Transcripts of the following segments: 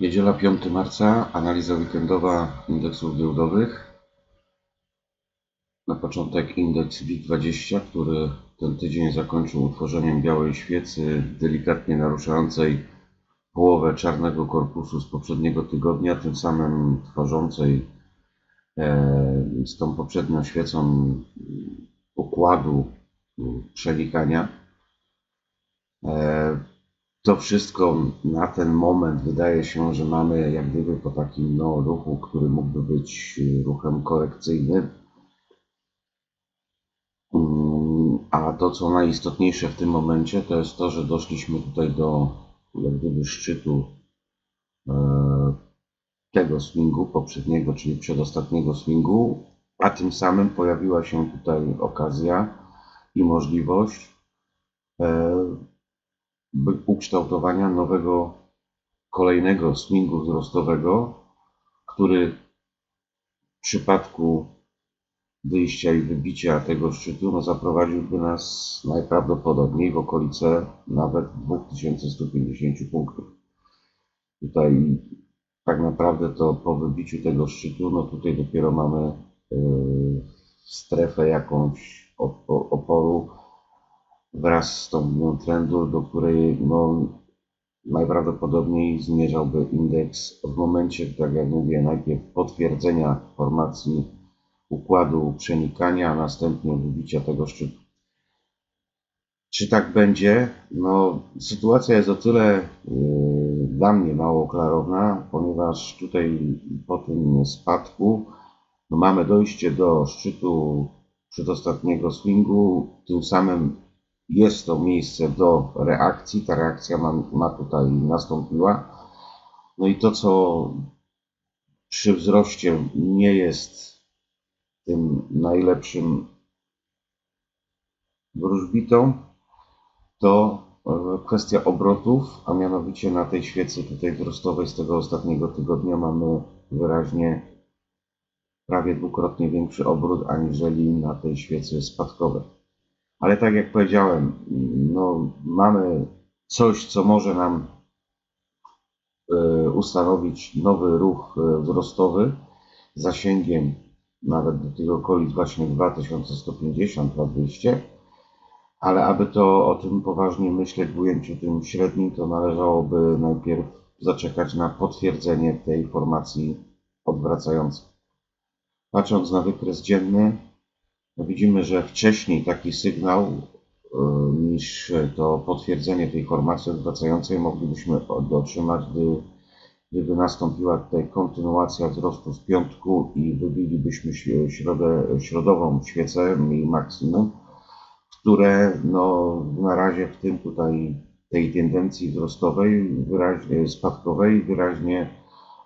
Niedziela 5 marca, analiza weekendowa indeksów giełdowych. Na początek indeks WIG20, który ten tydzień zakończył utworzeniem białej świecy, delikatnie naruszającej połowę czarnego korpusu z poprzedniego tygodnia, tym samym tworzącej e, z tą poprzednią świecą układu przenikania. To wszystko na ten moment wydaje się, że mamy jak gdyby po takim no, ruchu, który mógłby być ruchem korekcyjnym. Mm, A to, co najistotniejsze w tym momencie, to jest to, że doszliśmy tutaj do jak gdyby szczytu e, tego swingu poprzedniego, czyli przedostatniego swingu, a tym samym pojawiła się tutaj okazja i możliwość e, ukształtowania nowego, kolejnego swingu wzrostowego, który w przypadku wyjścia i wybicia tego szczytu no, zaprowadziłby nas najprawdopodobniej w okolice nawet 2150 punktów. Tutaj tak naprawdę to po wybiciu tego szczytu, no tutaj dopiero mamy yy, strefę jakąś opo- oporu wraz z tą linią trendu, do której no, najprawdopodobniej zmierzałby indeks w momencie, tak jak mówię, najpierw potwierdzenia formacji układu przenikania, a następnie wybicia tego szczytu. Czy tak będzie? No, sytuacja jest o tyle yy, dla mnie mało klarowna, ponieważ tutaj po tym spadku no, mamy dojście do szczytu przedostatniego swingu, tym samym jest to miejsce do reakcji. Ta reakcja ma, ma tutaj nastąpiła. No i to, co przy wzroście nie jest tym najlepszym wróżbitą, to e, kwestia obrotów, a mianowicie na tej świecy tutaj wzrostowej z tego ostatniego tygodnia mamy wyraźnie prawie dwukrotnie większy obrót aniżeli na tej świecy spadkowej. Ale tak jak powiedziałem, no, mamy coś, co może nam e, ustanowić nowy ruch e, wzrostowy zasięgiem nawet do tych okolic właśnie 2150-2200, ale aby to o tym poważnie myśleć w ujęciu tym średnim, to należałoby najpierw zaczekać na potwierdzenie tej formacji odwracającej. Patrząc na wykres dzienny, widzimy, że wcześniej taki sygnał y, niż to potwierdzenie tej formacji odwracającej moglibyśmy otrzymać, gdy, gdyby nastąpiła tutaj kontynuacja wzrostu z piątku i wybilibyśmy środę, środową świecę i maksimum, które no, na razie w tym tutaj tej tendencji wzrostowej, wyraźnie spadkowej wyraźnie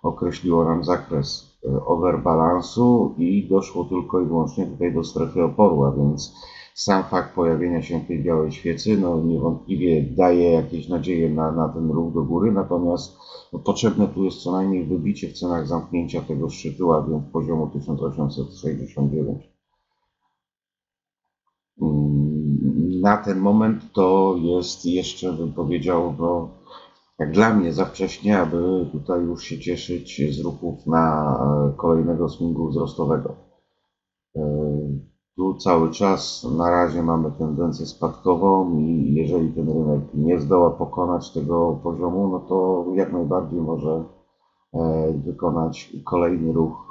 określiło nam zakres e, overbalansu i doszło tylko i wyłącznie tutaj do strefy oporu, a więc sam fakt pojawienia się tej białej świecy no, niewątpliwie daje jakieś nadzieje na, na ten ruch do góry, natomiast no, potrzebne tu jest co najmniej wybicie w cenach zamknięcia tego szczytu, a więc poziomu 1869. Mm, Na ten moment to jest jeszcze, bym powiedział, no, jak dla mnie za wcześnie, aby tutaj już się cieszyć z ruchów na e, kolejnego swingu wzrostowego. E, Tu cały czas na razie mamy tendencję spadkową i jeżeli ten rynek nie zdoła pokonać tego poziomu, no to jak najbardziej może e, wykonać kolejny ruch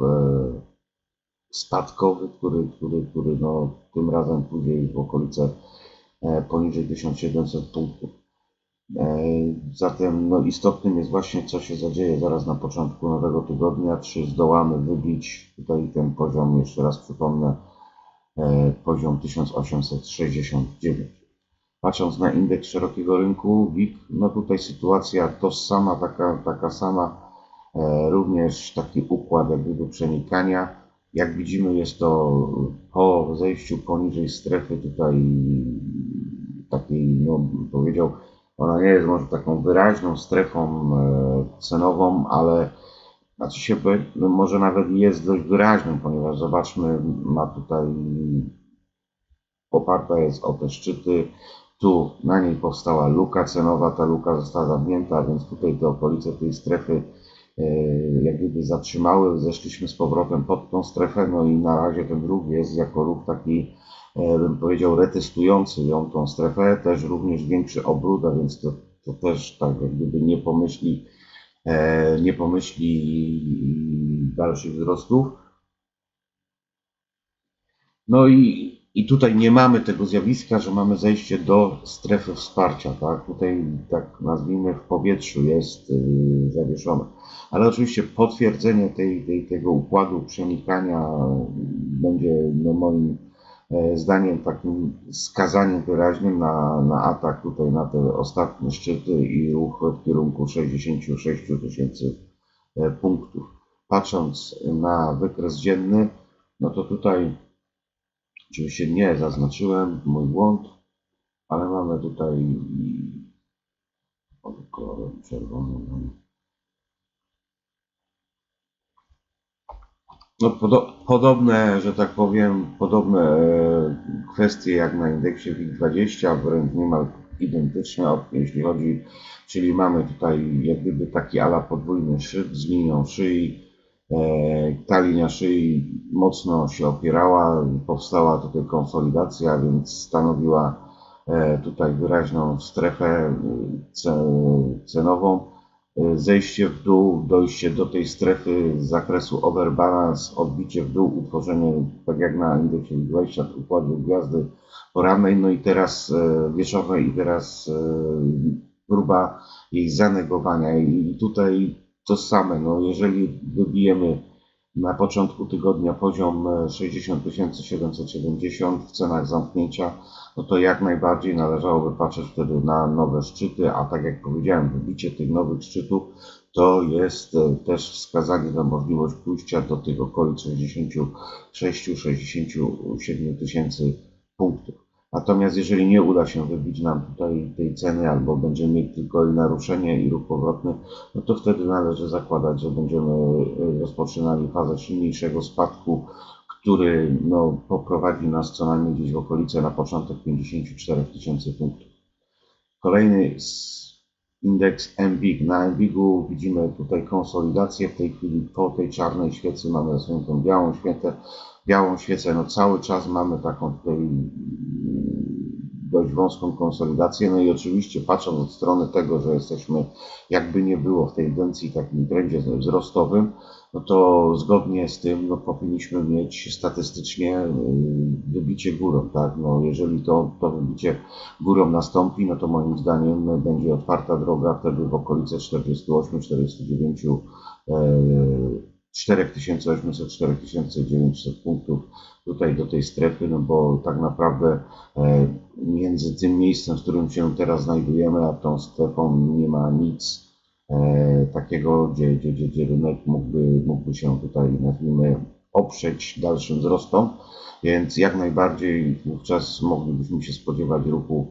spadkowy, który, który, który no, tym razem pójdzie w okolice poniżej 1700 punktów. E, Zatem no, istotnym jest właśnie, co się zadzieje zaraz na początku nowego tygodnia, czy zdołamy wybić tutaj ten poziom, jeszcze raz przypomnę, e, poziom 1869. Patrząc na indeks szerokiego rynku, WIG, no tutaj sytuacja tożsama, taka, taka sama, e, również taki układ jak gdyby przenikania. Jak widzimy jest to po zejściu poniżej strefy tutaj takiej, no powiedział, ona nie jest może taką wyraźną strefą e, cenową, ale znaczy się, no może nawet jest dość wyraźną, ponieważ zobaczmy, ma tutaj oparta jest o te szczyty. Tu na niej powstała luka cenowa, ta luka została zamknięta, więc tutaj te okolice tej strefy e, jak gdyby zatrzymały, zeszliśmy z powrotem pod tą strefę, no i na razie ten ruch jest jako ruch taki, bym powiedział, retestujący ją tą strefę, też również większy obrót, a więc to, to też tak jak gdyby nie pomyśli, e, nie pomyśli dalszych wzrostów. No i, i tutaj nie mamy tego zjawiska, że mamy zejście do strefy wsparcia, tak? Tutaj, tak nazwijmy, w powietrzu jest yy, zawieszone. Ale oczywiście potwierdzenie tej, tej, tego układu przenikania będzie no, moim e, zdaniem takim skazaniem wyraźnym na, na atak tutaj na te ostatnie szczyty i ruch w kierunku 66 tysięcy e, punktów. Patrząc na wykres dzienny, no to tutaj Oczywiście nie zaznaczyłem, mój błąd, ale mamy tutaj kolorem czerwonym. No, podo podobne, że tak powiem, podobne e, kwestie jak na indeksie WIG20, wręcz niemal identyczne, jeśli chodzi, czyli mamy tutaj jak gdyby taki ala podwójny szyb z linią szyi, E, ta linia szyi mocno się opierała, powstała tutaj konsolidacja, więc stanowiła e, tutaj wyraźną strefę e, cenową. Zejście w dół, dojście do tej strefy z zakresu overbalance, odbicie w dół, utworzenie, tak jak na indeksie 20, układu gwiazdy porannej, no i teraz wieczornej i teraz próba jej zanegowania i tutaj to same. No, jeżeli wybijemy na początku tygodnia poziom 60 770 w cenach zamknięcia, no to jak najbardziej należałoby patrzeć wtedy na nowe szczyty, a tak jak powiedziałem, wybicie tych nowych szczytów to jest e, też wskazanie na możliwość pójścia do tych okolic 66-67 tysięcy punktów. Natomiast jeżeli nie uda się wybić nam tutaj tej ceny, albo będziemy mieć tylko naruszenie i ruch powrotny, no to wtedy należy zakładać, że będziemy e, rozpoczynali fazę silniejszego spadku, który no, poprowadzi nas co najmniej gdzieś w okolice na początek 54 tysięcy punktów. Kolejny indeks MBIG. Na MBIG-u widzimy tutaj konsolidację. W tej chwili po tej czarnej świecy mamy zasuniętą białą świecę. Białą świecę, no cały czas mamy taką tutaj dość wąską konsolidację. No i oczywiście patrząc od strony tego, że jesteśmy jakby nie było w tej tendencji takim trendzie wzrostowym, no to zgodnie z tym no, powinniśmy mieć statystycznie y, wybicie górą. Tak? No, jeżeli to, to wybicie górą nastąpi, no to moim zdaniem będzie otwarta droga wtedy w okolice 48-49 4800-4900 punktów tutaj do tej strefy, no bo tak naprawdę e, między tym miejscem, w którym się teraz znajdujemy, a tą strefą nie ma nic e, takiego, gdzie, gdzie, gdzie, gdzie rynek mógłby, mógłby się tutaj, nazwijmy, oprzeć dalszym wzrostom, więc jak najbardziej wówczas moglibyśmy się spodziewać ruchu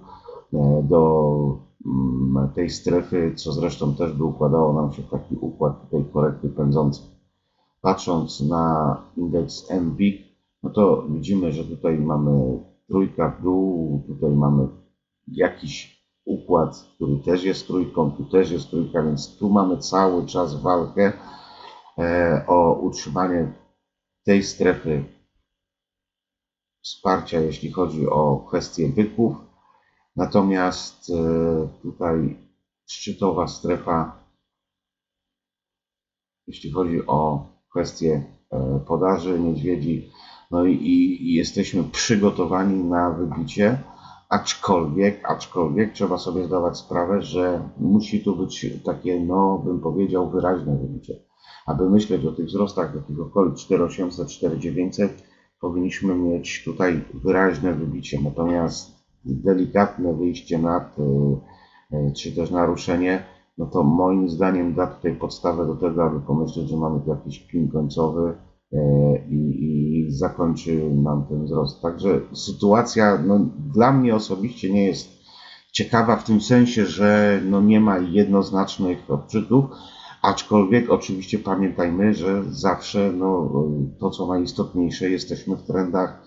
e, do mm, tej strefy, co zresztą też by układało nam się w taki układ tutaj korekty pędzącej. Patrząc na indeks MBIG, no to widzimy, że tutaj mamy trójka w dół, tutaj mamy jakiś układ, który też jest trójką, tu też jest trójka, więc tu mamy cały czas walkę e, o utrzymanie tej strefy wsparcia, jeśli chodzi o kwestie byków. Natomiast e, tutaj szczytowa strefa, jeśli chodzi o kwestie e, podaży niedźwiedzi, no i, i, jesteśmy przygotowani na wybicie, aczkolwiek, aczkolwiek trzeba sobie zdawać sprawę, że musi tu być takie, no bym powiedział, wyraźne wybicie. Aby myśleć o tych wzrostach do tych okolic 4800, 4900, powinniśmy mieć tutaj wyraźne wybicie, natomiast delikatne wyjście nad, e, e, czy też naruszenie no to moim zdaniem da tutaj podstawę do tego, aby pomyśleć, że mamy tu jakiś pin końcowy i, i zakończy nam ten wzrost. Także sytuacja no, dla mnie osobiście nie jest ciekawa w tym sensie, że no, nie ma jednoznacznych odczytów, aczkolwiek oczywiście pamiętajmy, że zawsze no, to, co najistotniejsze, jesteśmy w trendach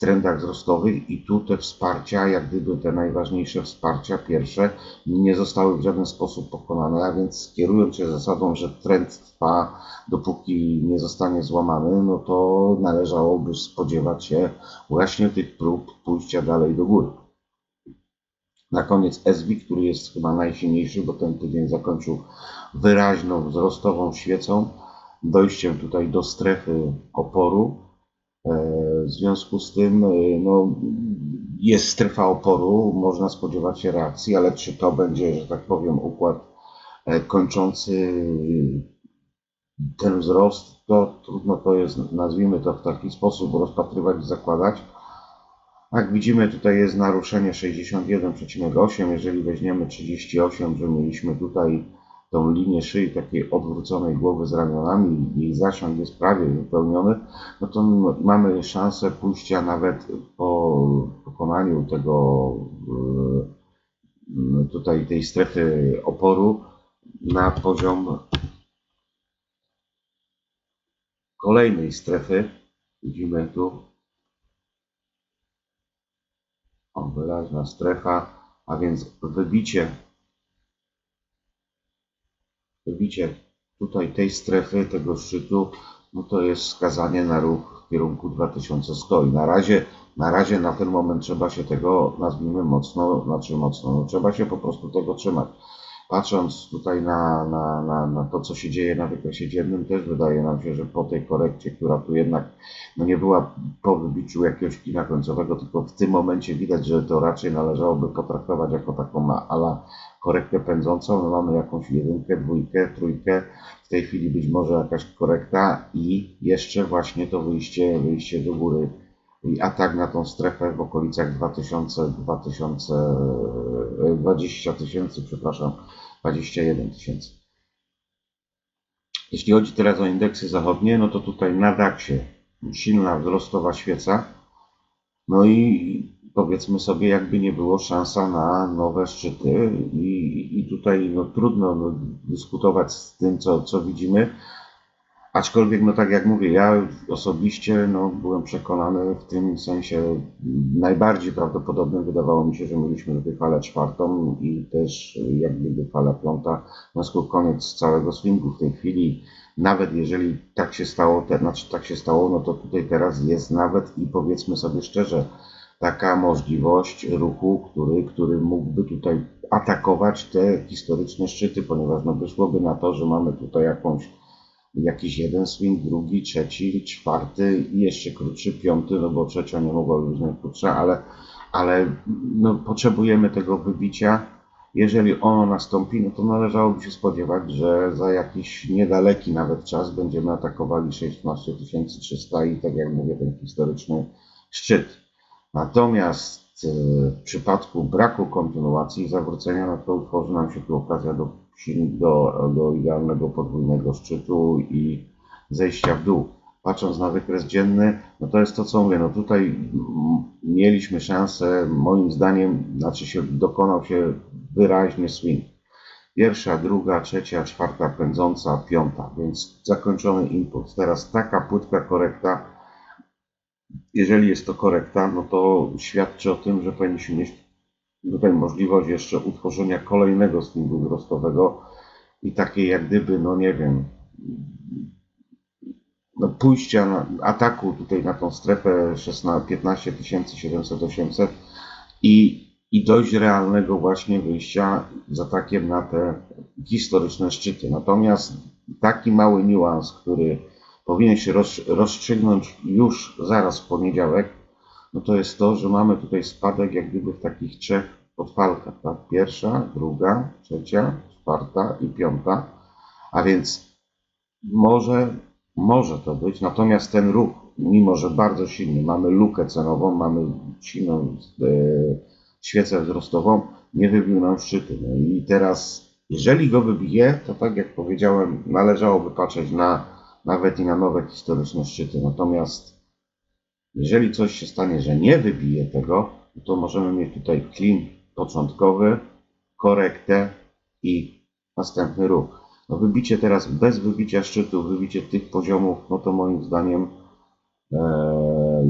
trendach wzrostowych i tu te wsparcia, jak gdyby te najważniejsze wsparcia, pierwsze, nie zostały w żaden sposób pokonane, a więc kierując się zasadą, że trend trwa dopóki nie zostanie złamany, no to należałoby spodziewać się właśnie tych prób pójścia dalej do góry. Na koniec SB, który jest chyba najsilniejszy, bo ten tydzień zakończył wyraźną wzrostową świecą, dojściem tutaj do strefy oporu. W związku z tym e, no, jest strefa oporu, można spodziewać się reakcji, ale czy to będzie, że tak powiem, układ e, kończący ten wzrost, to trudno to jest, nazwijmy to w taki sposób, rozpatrywać i zakładać. Jak widzimy, tutaj jest naruszenie 61,8. Jeżeli weźmiemy 38, że mieliśmy tutaj tą linię szyi takiej odwróconej głowy z ramionami, jej zasięg jest prawie wypełniony, no to mamy szansę pójścia nawet po pokonaniu tego yy, tutaj tej strefy oporu na poziom kolejnej strefy. Widzimy tu o, wyraźna strefa, a więc wybicie wybicie tutaj tej strefy, tego szczytu, no to jest wskazanie na ruch w kierunku 2100 i na razie, na razie na ten moment trzeba się tego, nazwijmy mocno, znaczy mocno, no trzeba się po prostu tego trzymać. Patrząc tutaj na, na, na, na to, co się dzieje na wykresie dziennym, też wydaje nam się, że po tej korekcie, która tu jednak no nie była po wybiciu jakiegoś kina końcowego, tylko w tym momencie widać, że to raczej należałoby potraktować jako taką ala korektę pędzącą. No mamy jakąś jedynkę, dwójkę, trójkę, w tej chwili być może jakaś korekta i jeszcze właśnie to wyjście, wyjście do góry i atak na tą strefę w okolicach 2000, 2000, e, 20 tysięcy, przepraszam, 21 tysięcy. Jeśli chodzi teraz o indeksy zachodnie, no to tutaj na DAX-ie silna wzrostowa świeca, no i powiedzmy sobie, jakby nie było szansa na nowe szczyty i, i tutaj no, trudno no, dyskutować z tym, co, co widzimy. Aczkolwiek, no tak jak mówię, ja osobiście no, byłem przekonany w tym sensie najbardziej prawdopodobnym wydawało mi się, że mieliśmy falę czwartą i też jak gdyby fala piąta, w związku koniec całego swingu w tej chwili. Nawet jeżeli tak się stało, te, znaczy tak się stało, no to tutaj teraz jest nawet i powiedzmy sobie szczerze, taka możliwość ruchu, który, który mógłby tutaj atakować te historyczne szczyty, ponieważ no wyszłoby na to, że mamy tutaj jakąś jakiś jeden swing, drugi, trzeci, czwarty i jeszcze krótszy, piąty, no bo trzecia nie mogła być najkrótsza, ale, ale no, potrzebujemy tego wybicia. Jeżeli ono nastąpi, no to należałoby się spodziewać, że za jakiś niedaleki nawet czas będziemy atakowali 16300 i tak jak mówię, ten historyczny szczyt. Natomiast e, w przypadku braku kontynuacji i zawrócenia, no to utworzy nam się tu okazja do, do, do idealnego podwójnego szczytu i zejścia w dół. Patrząc na wykres dzienny, no to jest to, co mówię, no tutaj mieliśmy szansę, moim zdaniem, znaczy się dokonał się wyraźny swing. Pierwsza, druga, trzecia, czwarta pędząca, piąta, więc zakończony impuls. Teraz taka płytka korekta, jeżeli jest to korekta, no to świadczy o tym, że powinniśmy mieć tutaj możliwość jeszcze utworzenia kolejnego swingu wzrostowego i takiej jak gdyby, no nie wiem, no pójścia na ataku tutaj na tą strefę 16, 15 700 800 i, i dojść realnego właśnie wyjścia z atakiem na te historyczne szczyty. Natomiast taki mały niuans, który powinien się roz, rozstrzygnąć już zaraz w poniedziałek, no to jest to, że mamy tutaj spadek jak gdyby w takich trzech podfalkach, tak? Pierwsza, druga, trzecia, czwarta i piąta, a więc może, może to być, natomiast ten ruch, mimo że bardzo silny, mamy lukę cenową, mamy silną e, świecę wzrostową, nie wybił nam szczyty. No i teraz, jeżeli go wybije, to tak jak powiedziałem, należałoby patrzeć na nawet i na nowe historyczne szczyty. Natomiast jeżeli coś się stanie, że nie wybije tego, no to możemy mieć tutaj clean początkowy, korektę i następny ruch. No wybicie teraz bez wybicia szczytu, wybicie tych poziomów, no to moim zdaniem e,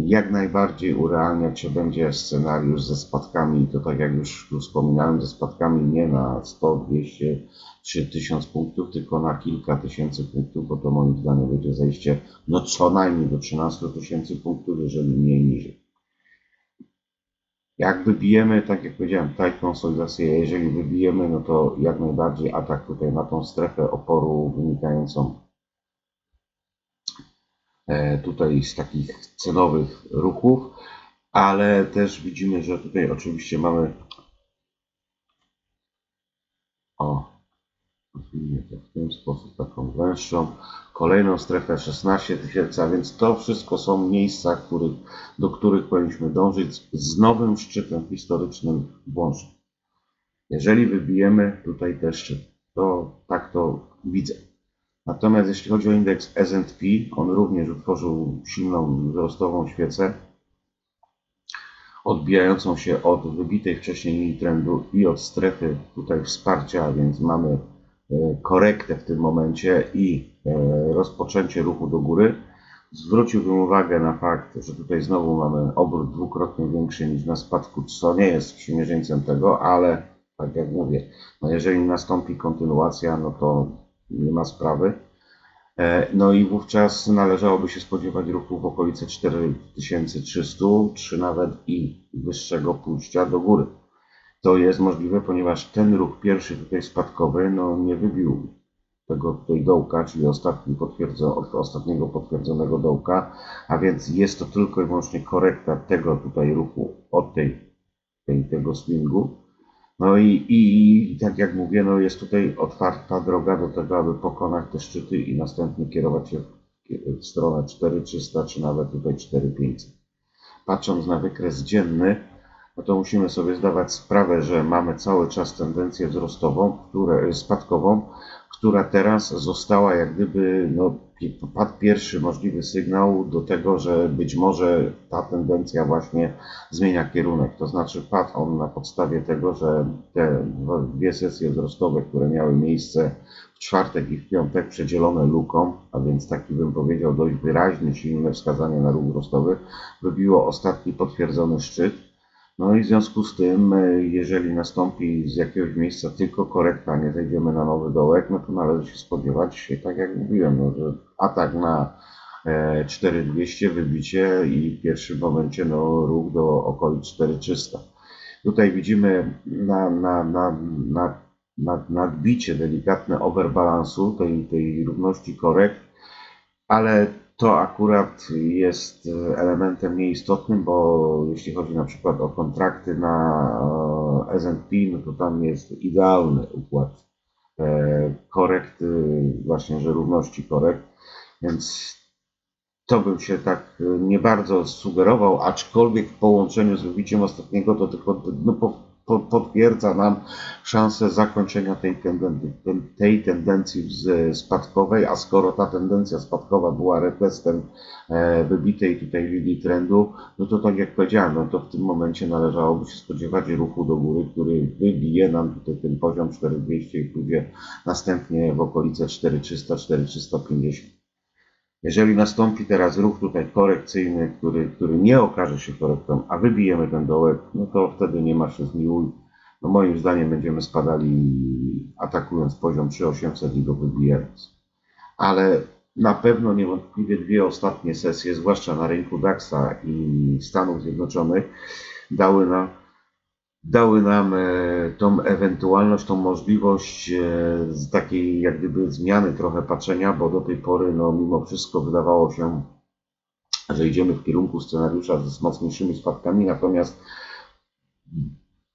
Jak najbardziej urealniać się będzie scenariusz ze spadkami, to tak jak już wspominałem, ze spadkami nie na 100, 200 czy 1000 punktów, tylko na kilka tysięcy punktów, bo to moim zdaniem będzie zejście no co najmniej do 13 tysięcy punktów, jeżeli nie niżej. Jak wybijemy, tak jak powiedziałem, tutaj konsolidację, jeżeli wybijemy, no to jak najbardziej atak tutaj na tą strefę oporu wynikającą tutaj z takich cenowych ruchów, ale też widzimy, że tutaj oczywiście mamy o, nazwijmy to w ten sposób taką węższą, kolejną strefę 16 tysięcy, a więc to wszystko są miejsca, których, do których powinniśmy dążyć z nowym szczytem historycznym włącznie. Jeżeli wybijemy tutaj ten szczyt, to tak to widzę. Natomiast jeśli chodzi o indeks S&P, on również utworzył silną wzrostową świecę, odbijającą się od wybitej wcześniej linii trendu i od strefy tutaj wsparcia, więc mamy e, korektę w tym momencie i e, rozpoczęcie ruchu do góry. Zwróciłbym uwagę na fakt, że tutaj znowu mamy obrót dwukrotnie większy niż na spadku, co nie jest sprzymierzeńcem tego, ale tak jak mówię, no jeżeli nastąpi kontynuacja, no to nie ma sprawy. E, No i wówczas należałoby się spodziewać ruchu w okolice 4300, czy nawet i wyższego pójścia do góry. To jest możliwe, ponieważ ten ruch pierwszy tutaj spadkowy no, nie wybił tego tutaj dołka, czyli ostatni potwierdzo, ostatniego potwierdzonego dołka, a więc jest to tylko i wyłącznie korekta tego tutaj ruchu od tej, tej, tego swingu. No i, i, tak jak mówię, no jest tutaj otwarta droga do tego, aby pokonać te szczyty i następnie kierować się w, w stronę 4300 czy nawet tutaj 4500. Patrząc na wykres dzienny, no to musimy sobie zdawać sprawę, że mamy cały czas tendencję wzrostową, które, spadkową, która teraz została jak gdyby, no, padł pierwszy możliwy sygnał do tego, że być może ta tendencja właśnie zmienia kierunek. To znaczy padł on na podstawie tego, że te dwie sesje wzrostowe, które miały miejsce w czwartek i w piątek, przedzielone luką, a więc taki bym powiedział dość wyraźny, silne wskazanie na ruch wzrostowy, wybiło ostatni potwierdzony szczyt. No i w związku z tym, e, jeżeli nastąpi z jakiegoś miejsca tylko korekta, nie zejdziemy na nowy dołek, no to należy się spodziewać, tak jak mówiłem, no, że atak na e, 4200, wybicie i w pierwszym momencie no, ruch do okolic 4300. Tutaj widzimy na, na, na, na, na, nadbicie, delikatne overbalansu tej, tej równości korekt, ale to akurat jest e, elementem nieistotnym, bo jeśli chodzi na przykład o kontrakty na e, S&P, no to tam jest idealny układ e, korekt, właśnie, że równości korekt, więc to bym się tak nie bardzo sugerował, aczkolwiek w połączeniu z wybiciem ostatniego to tylko no, potwierdza nam szansę zakończenia tej, tenden- ten- tej tendencji spadkowej, a skoro ta tendencja spadkowa była retestem e, wybitej tutaj linii trendu, no to tak jak powiedziałem, no to w tym momencie należałoby się spodziewać ruchu do góry, który wybije nam tutaj ten poziom 4200 i pójdzie następnie w okolice 4300-4350. Jeżeli nastąpi teraz ruch tutaj korekcyjny, który, który nie okaże się korektą, a wybijemy ten dołek, no to wtedy nie ma się zmiłuj. No moim zdaniem będziemy spadali atakując poziom 3800 i go wybijając. Ale na pewno niewątpliwie dwie ostatnie sesje, zwłaszcza na rynku DAX i Stanów Zjednoczonych, dały nam, dały nam e, tą ewentualność, tą możliwość e, z takiej jak gdyby zmiany trochę patrzenia, bo do tej pory no mimo wszystko wydawało się, że idziemy w kierunku scenariusza z mocniejszymi spadkami, natomiast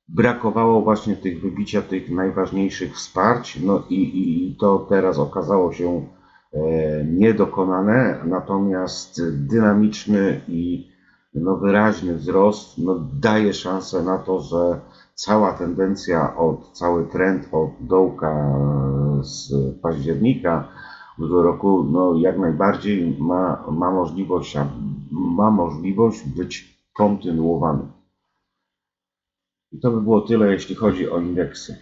brakowało właśnie tych wybicia tych najważniejszych wsparć, no i, i, i to teraz okazało się e, niedokonane, natomiast dynamiczny i no, wyraźny wzrost no, daje szansę na to, że cała tendencja od, cały trend od dołka e, z października tego roku, no jak najbardziej ma, ma możliwość, ma możliwość być kontynuowany. I to by było tyle, jeśli chodzi o indeksy.